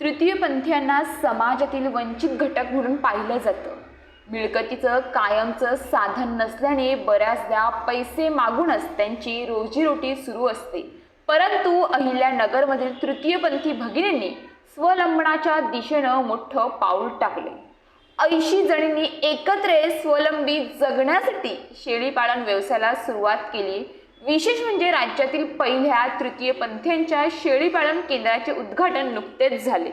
तृतीयपंथीयांना समाजातील वंचित घटक म्हणून पाहिलं जातं. मिळकतीचं कायमचं साधन नसल्याने बऱ्याचदा पैसे मागूनच त्यांची रोजीरोटी सुरू असते. परंतु अहिल्यानगरमधील तृतीयपंथी भगिनींनी स्वलंबनाच्या दिशेनं मोठं पाऊल टाकले. ऐंशी जणींनी एकत्र स्वलंबी जगण्यासाठी शेळीपालन व्यवसायाला सुरुवात केली. विशेष म्हणजे राज्यातील पहिल्या तृतीयपंथीयांच्या शेळीपालन केंद्राचे उद्घाटन नुकतेच झाले.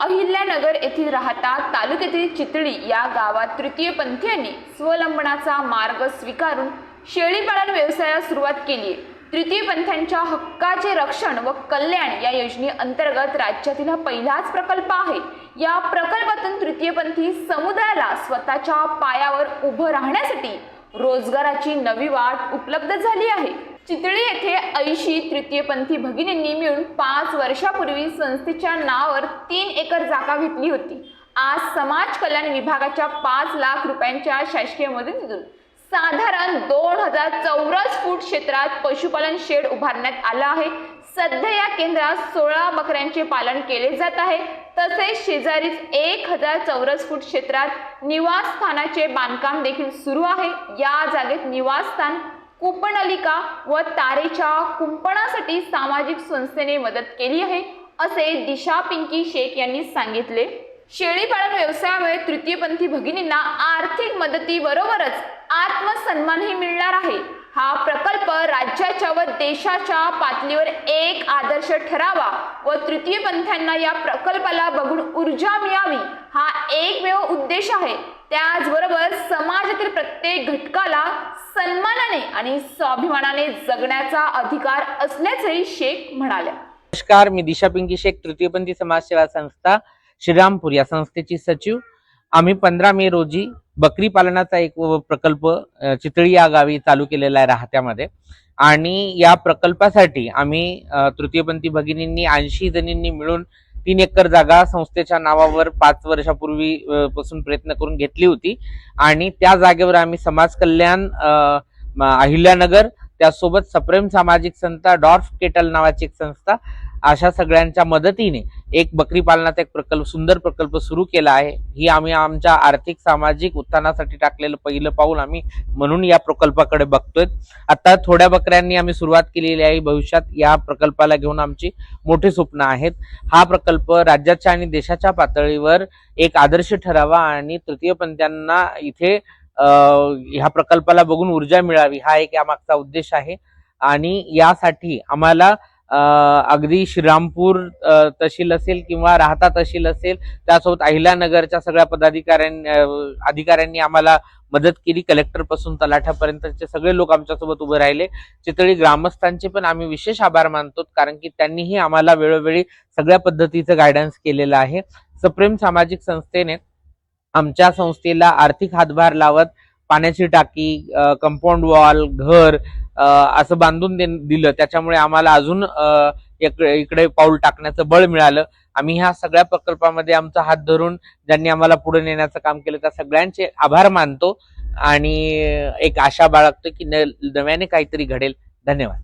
अहिल्यानगर येथील राहता तालुक्यातील चितळी या गावात तृतीयपंथीयांनी स्वलंबनाचा मार्ग स्वीकारून शेळीपालन व्यवसायाला सुरुवात केली आहे तृतीयपंथ्यांच्या हक्काचे रक्षण व कल्याण या योजनेअंतर्गत राज्यातील हा पहिलाच प्रकल्प आहे. या प्रकल्पातून तृतीयपंथी समुदायाला स्वतःच्या पायावर उभं राहण्यासाठी रोजगाराची नवी वाट उपलब्ध झाली आहे. चितळी येथे ऐंशी तृतीयपंथी भगिनींनी मिळून पाच वर्षापूर्वी संस्थेच्या नावावर तीन एकर जागा घेतली होती. आज समाज कल्याण विभागाच्या पाच लाख रुपयांच्या शासकीय मदतीतून साधारण दोन हजार चौरस फूट क्षेत्रात पशुपालन शेड उभारण्यात आला आहे. सध्या या केंद्रात सोळा बकऱ्यांचे पालन केले जात आहे. तसेच शेजारीच एक हजार चौरस फूट क्षेत्रात निवासस्थानाचे बांधकाम देखील सुरू आहे. या जागेत निवासस्थान कुंपणालिका व तारेच्या कुंपणासाठी सामाजिक संस्थेने मदत केली आहे असे दिशा पिंकी शेख यांनी सांगितले. शेळीपालन व्यवसायामुळे तृतीयपंथी भगिनींना आर्थिक मदतीबरोबरच आत्मसन्मानही मिळणार आहे. हा प्रकल्प राज्याच्या व देशाच्या पातळीवर एक आदर्श ठरावा व तृतीयपंथ्यांना या प्रकल्पाला ऊर्जा मिळावी हा एकमेव उद्देश आहे. त्याचबरोबर समाजातील प्रत्येक घटकाला सन्मानाने आणि स्वाभिमानाने जगण्याचा अधिकार असल्याचंही शेख म्हणाल्या. नमस्कार मी दिशा पिंकी शेख तृतीयपंथी समाजसेवा संस्था श्रीरामपूर या संस्थेची सचिव. आम्ही पंधरा मे रोजी बकरी पालनाचा एक प्रकल्प चितळी या गावी चालू केलेला आहे राहत्यामध्ये. आणि या प्रकल्पासाठी आम्ही तृतीयपंथी भगिनींनी ऐंशी जणींनी मिळून तीन एकर जागा संस्थेच्या नावावर पाच वर्षापूर्वी पासून प्रयत्न करून घेतली होती. आणि त्या जागेवर आम्ही समाज कल्याण म- अहिल्यानगर त्यासोबत सप्रेम सामाजिक संस्था डॉर्फ केटल नावाची एक संस्था अशा सगळ्यांच्या मदतीने एक बकरी पालनाचा एक प्रकल्प सुंदर प्रकल्प सुरू केला आहे. ही आम्ही आमच्या आर्थिक सामाजिक उत्थानासाठी टाकलेलं पहिलं पाऊल आम्ही म्हणून या प्रकल्पाकडे बघतोय. आता थोड्या बकऱ्यांनी आम्ही सुरुवात केलेली आहे. भविष्यात या प्रकल्पाला घेऊन आमची मोठी स्वप्न आहेत. हा प्रकल्प राज्याच्या आणि देशाच्या पातळीवर एक आदर्श ठरावा आणि तृतीयपंथ्यांना इथे ह्या प्रकल्पाला बघून ऊर्जा मिळावी हा एक यामागचा उद्देश आहे. आणि यासाठी आम्हाला अगदी श्रीरामपूर तहसील असेल किंवा राहता तहसील असेल त्यासोबत अहिल्यानगरच्या सगळ्या पदाधिकाऱ्यांनी अधिकाऱ्यांनी आम्हाला मदत केली. कलेक्टरपासून तलाठ्यापर्यंतचे सगळे लोक आमच्यासोबत उभे राहिले. चितळी ग्रामस्थांचे पण आम्ही विशेष आभार मानतो कारण की त्यांनीही आम्हाला वेळोवेळी सगळ्या पद्धतीचं गायडन्स केलेलं आहे. सप्रेम सामाजिक संस्थेने आमच्या संस्थेला आर्थिक हातभार लावत पाण्याची टाकी कंपाऊंड वॉल घर असं बांधून दे- दिलं. त्याच्यामुळे आम्हाला अजून इकडे पाऊल टाकण्याचं बळ मिळालं. आम्ही ह्या सगळ्या प्रकल्पामध्ये आमचा हात धरून ज्यांनी आम्हाला पुढे नेण्याचं काम केलं त्या सगळ्यांचे आभार मानतो. आणि एक आशा बाळगतो की न- नव्याने काहीतरी घडेल. धन्यवाद.